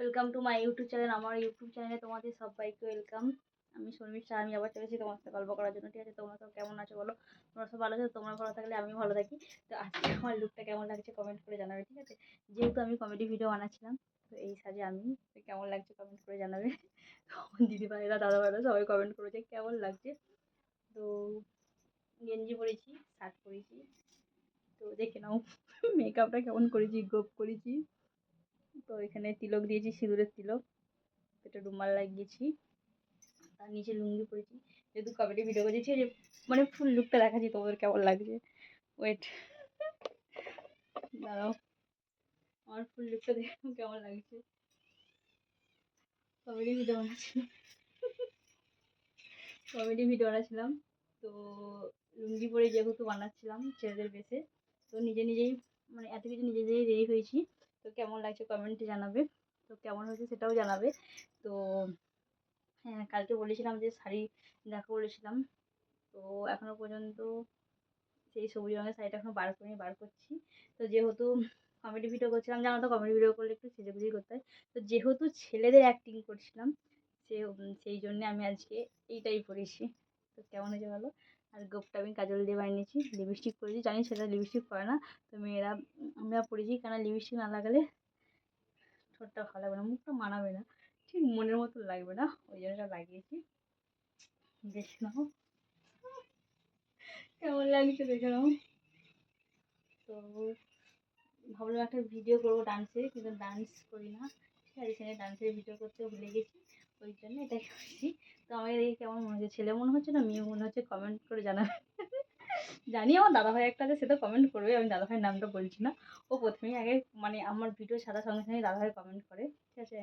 Welcome to my YouTube channel আমার YouTube চ্যানেলে তোমাদের সবাইকে ওয়েলকাম আমি শর্মিষ্ঠা, আমি আবার চলেছি তোমার সাথে গল্প করার জন্য। ঠিক আছে, তোমরা সব কেমন আছো বলো? তোমরা সব ভালো আছো? তোমরা ভালো থাকলে আমি ভালো থাকি। তো আজকে আমার লুকটা কেমন লাগছে কমেন্ট করে জানাবে, ঠিক আছে? যেহেতু আমি কমেডি ভিডিও বানাচ্ছিলাম, তো এই সাজে আমি কেমন লাগছে কমেন্ট করে জানাবে। দিদিভাইরা দাদা ভাইরা সবাই কমেন্ট করেছে, কেমন লাগছে? তো গেঞ্জি পরেছি শার্ট পরেছি। তো দেখে নাও মেকআপটা কেমন করেছি, গোপ করেছি। তো এখানে তিলক দিয়েছি, সিঁদুরের তিলক। এটা রুমাল লাগিয়েছি। তার নিচে লুঙ্গি পরেছি। যেহেতু কমেডি ভিডিও করেছি যে মানে ফুল লুকটা দেখাচ্ছি, তোমাদের কেমন লাগছে? ওয়েট দাঁড়াও। আমার ফুল লুকটা দেখো কেমন লাগছে। কমেডি ভিডিও বানাচ্ছিলাম। কমেডি ভিডিও বানাচ্ছিলাম। তো লুঙ্গি পরে যেহেতু বানাচ্ছিলাম ছেলেদের বেশে তো নিজে নিজেই মানে এত কিছু নিজে নিজেই রেডি হয়েছি। তো কেমন লাগছে কমেন্টে জানাবে। তো কেমন হয়েছে সেটাও জানাবে। তো হ্যাঁ কালকে বলেছিলাম যে শাড়ি দেখো বলেছিলাম তো এখনও পর্যন্ত সেই সবুজ রঙের শাড়িটা এখনও বার করিনি, বার করছি। তো যেহেতু কমেডি ভিডিও করছিলাম, জানো তো কমেডি ভিডিও করলে একটু সেজেগুজি করতে হয়। তো যেহেতু ছেলেদের অ্যাক্টিং করছিলাম, সে সেই জন্যে আমি আজকে এইটাই পরেছি তো কেমন হয়েছে বলো? আর গোপটা আমি কাজল দিয়ে বানিয়েছি লিপস্টিক পরেছি। জানি সেটা লিপস্টিক পরে না, তো মেয়েরা, আমরা পরেছি কেন লিপস্টিক না লাগালে ঠোঁটটা ভালো লাগবে না, মুখটা মানাবে না। ঠিক মনের মতো লাগবে না, ওই জন্য লাগিয়েছি। দেখে নাও কেমন লাগছে দেখে নাও। তো ভাবলাম একটা ভিডিও করব ডান্সের কিন্তু ডান্স করি না। ঠিক আছে, সেখানে ডান্সের ভিডিও করতে ভুলে গেছি। ওই জন্য এটাই করছি। তো আমাকে দেখে কেমন মনে হচ্ছে? ছেলে মনে হচ্ছে না? মেয়ে মনে হচ্ছে? কমেন্ট করে জানাবে। জানি আমার দাদাভাই একটা আছে, সে তো কমেন্ট করবে। আমি দাদাভাইয়ের নামটা বলছি না। ও প্রথমেই আগে মানে আমার ভিডিও ছাড়ার সঙ্গে সঙ্গে দাদাভাই কমেন্ট করে, ঠিক আছে?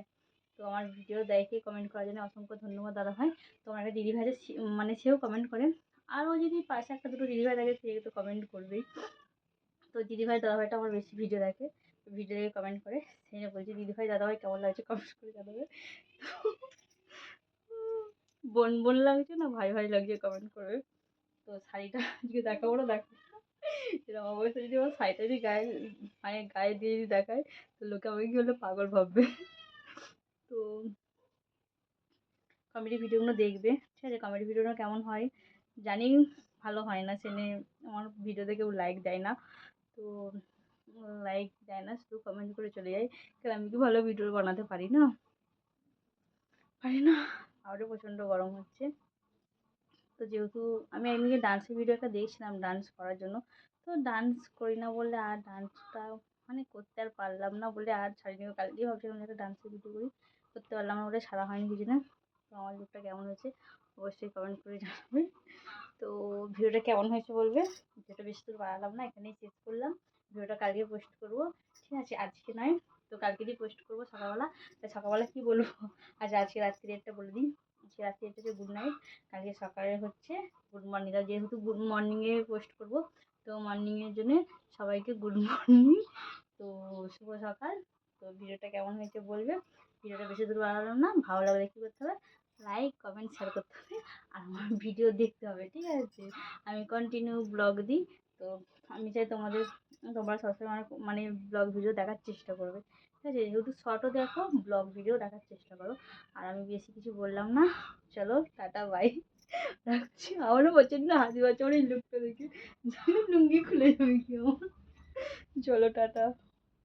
তো আমার ভিডিও দেখে কমেন্ট করার জন্য? অসংখ্য ধন্যবাদ দাদাভাই। তো আমার একটা দিদিভাই মানে সেও কমেন্ট করে। আরও যদি পাশে একটা দুটো দিদিভাই থাকে, সে তো কমেন্ট করবেই। তো দিদিভাই দাদাভাইটা আমার বেশি ভিডিও দেখে। ভিডিও দেখে কমেন্ট করে। সেই জন্য বলছি দিদিভাই দাদাভাই কেমন লাগছে? কমেন্ট করে জানাবে। বোন বোন লাগছে না? ভাই ভাই লাগছে কমেন্ট করবে তো শাড়িটা আজকে দেখাবো না দেখো এরকম অবস্থা যদি আমার শাড়িটা যদি গায়ে মানে গায়ে দিয়ে যদি দেখায়, তো লোকে আমাকে কী হলে পাগল ভাববে। তো কমেডি ভিডিওগুলো দেখবে। ঠিক আছে কমেডি ভিডিওগুলো কেমন হয়? জানি ভালো হয় না, সেনে আমার ভিডিওতে কেউ লাইক দেয় না। তো লাইক দেয় না, শুধু কমেন্ট করে চলে যায়। কারণ আমি কি ভালো ভিডিও বানাতে পারি না? পারি না। আরও প্রচণ্ড গরম হচ্ছে। তো যেহেতু আমি এমনি ডান্সের ভিডিও একটা দেখছিলাম ডান্স করার জন্য। তো ডান্স করি না বলে আর ডান্সটা মানে করতে আর পারলাম না বলে আর ছাড়িনি। কালকেই ভাবছিলাম একটা ডান্সের ভিডিও করি। করতে পারলাম না বলে ছাড়া হয়নি না? তো আমার লুকটা কেমন হয়েছে অবশ্যই কমেন্ট করে জানাবে। তো ভিডিওটা কেমন হয়েছে বলবে? ভিডিওটা বেশি দূর বাড়ালাম না, এখানেই শেষ করলাম। ভিডিওটা কালকে পোস্ট করব। ঠিক আছে, আজকে নয়। কালকেরই পোস্ট করব সকালবেলা। তা সকালবেলা কী বলব? আজ আজকে রাত্রি একটা বলে দিই। আজকে রাত্রি একটা হচ্ছে গুড নাইট কালকে সকালে হচ্ছে গুড মর্নিং আর যেহেতু গুড মর্নিংয়ে পোস্ট করব, তো মর্নিংয়ের জন্য সবাইকে গুড মর্নিং তো শুভ সকাল। তো ভিডিওটা কেমন হয়েছে বলবে? ভিডিওটা বেশি দূর বাড়ালাম না, ভালো লাগলে কী করতে হবে? লাইক কমেন্ট শেয়ার করতে হবে। আর আমার ভিডিও দেখতে হবে, ঠিক আছে? আমি কন্টিনিউ ব্লগ দিই। তো আমি চাই তোমাদের তোমরা সবসময় মানে ব্লগ ভিডিও দেখার চেষ্টা করবে। ঠিক আছে? যেহেতু শর্টও দেখো ব্লগ ভিডিও দেখার চেষ্টা করো। আর আমি বেশি কিছু বললাম না। চলো, টাটা বাই রাখছি। আমারও প্রচণ্ড হাসি পাচ্ছে আমার এই লুকটা দেখে লুঙ্গি খুলে যাবে আমার চলো, টাটা।